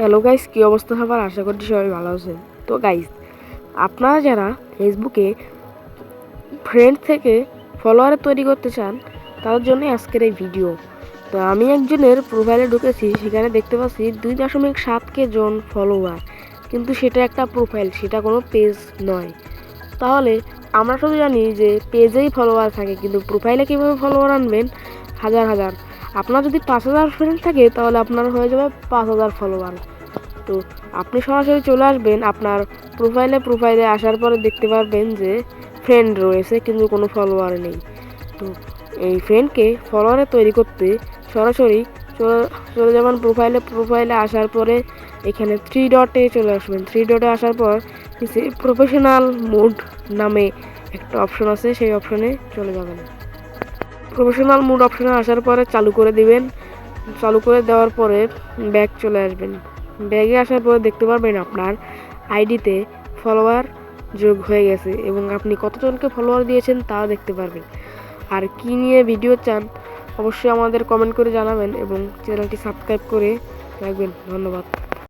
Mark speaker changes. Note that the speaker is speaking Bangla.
Speaker 1: হ্যালো গাইস কী অবস্থা সবার? আশা করছি সবাই ভালো আছেন। তো গাইস আপনারা যারা ফেসবুকে ফ্রেন্ড থেকে ফলোয়ার তৈরি করতে চান, তাদের জন্য আজকের এই ভিডিও তো আমি একজনের প্রোফাইলে ঢুকেছি, সেখানে দেখতে পাচ্ছি দুই দশমিক সাত কে জন ফলোয়ার কিন্তু সেটা একটা প্রোফাইল সেটা কোনো পেজ নয়। তাহলে আমরা শুধু জানি যে পেজেই ফলোয়ার থাকে, কিন্তু প্রোফাইলে কীভাবে ফলোয়ার আনবেন? হাজার হাজার। আপনার যদি পাঁচ হাজার ফ্রেন্ড থাকে, তাহলে আপনার হয়ে যাবে পাঁচ হাজার ফলোয়ার তো আপনি সরাসরি চলে আসবেন, আপনার প্রোফাইলে প্রোফাইলে আসার পরে দেখতে পারবেন যে ফ্রেন্ড রয়েছে, কিন্তু কোনো ফলোয়ার নেই। তো এই ফ্রেন্ডকে ফলোয়ারে তৈরি করতে সরাসরি চলে- যাবেন প্রোফাইলে প্রোফাইলে আসার পরে এখানে থ্রি ডটে চলে আসবেন। থ্রি ডটে আসার পর প্রফেশনাল মোড নামে একটা অপশন আছে, সেই অপশনে চলে যাবেন। প্রফেশনাল মোড অপশনে আসার পরে চালু করে দিবেন। চালু করে দেওয়ার পরে ব্যাগ চলে আসবেন। ব্যাগে আসার পরে দেখতে পারবেন আপনার আইডিতে ফলোয়ার যোগ হয়ে গেছে এবং আপনি কতজনকে ফলোয়ার দিয়েছেন তাও দেখতে পারবেন। আর কি নিয়ে ভিডিও চান, অবশ্যই আমাদের কমেন্ট করে জানাবেন এবং চ্যানেলটি সাবস্ক্রাইব করে রাখবেন। ধন্যবাদ।